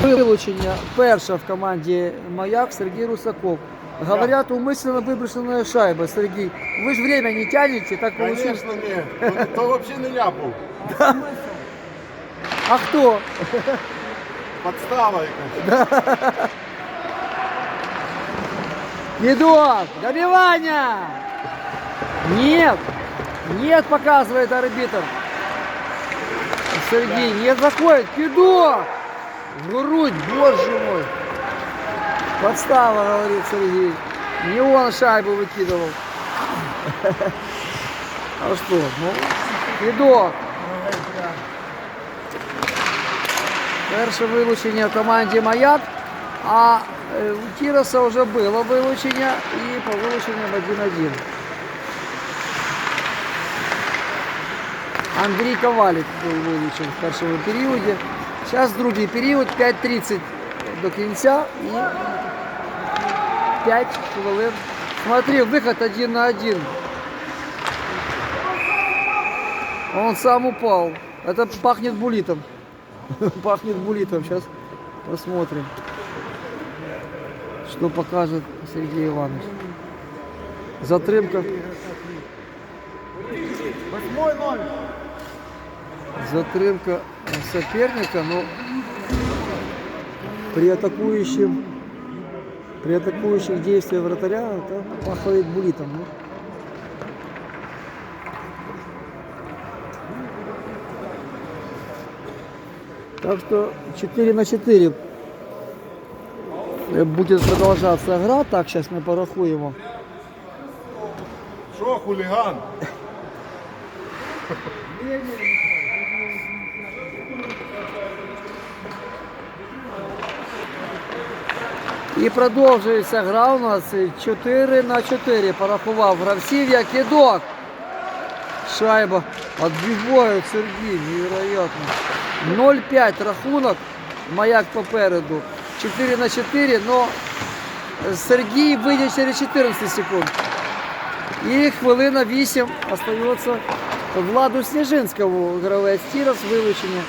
Вилучення перша в команді Маяк Сергій Русаков. Говорят, умышленно выброшенная шайба, Сергей. Вы же время не тянете, так получилось. Конечно, ні. То, то взагалі не я був. А кто? Подстава якась. Едуард, добивание! Нет, нет, показывает арбитр. Сергей, нет, заходит, Федор! Грудь, боже мой! Подстава, говорит Сергей. Не он шайбу выкидывал. А что, ну, Федор. Перше вилучення в команді Маяк, а е, у Кіроса вже було вилучення і по вилученням 1-1. Андрій Ковалік був вилучений в першому періоді. Зараз другий період, 5.30 до кінця і 5 хвилин. Смотри, виход один на один. Он сам упал. Это пахнет булитом. Пахнет булитом. Сейчас посмотрим, что покажет Сергей Иванович. Затримка. Восьмой номер. Затримка соперника, но при атакующем при атакующих действиях вратаря там пахает булитом. Ну. Так что 4 на 4 будет продолжаться игра. Так, сейчас мы порахуем. Що, хуліган? І продовжується гра у нас 4 на 4. Порахував гравців, як кидок. Шайба відбиває Сергій, невероятно. 0-5 рахунок. Маяк попереду. 4 на 4, но Сергій вийде через 14 секунд. І хвилина 8 остається Владу Сніжинському гравець Тірос вилучення.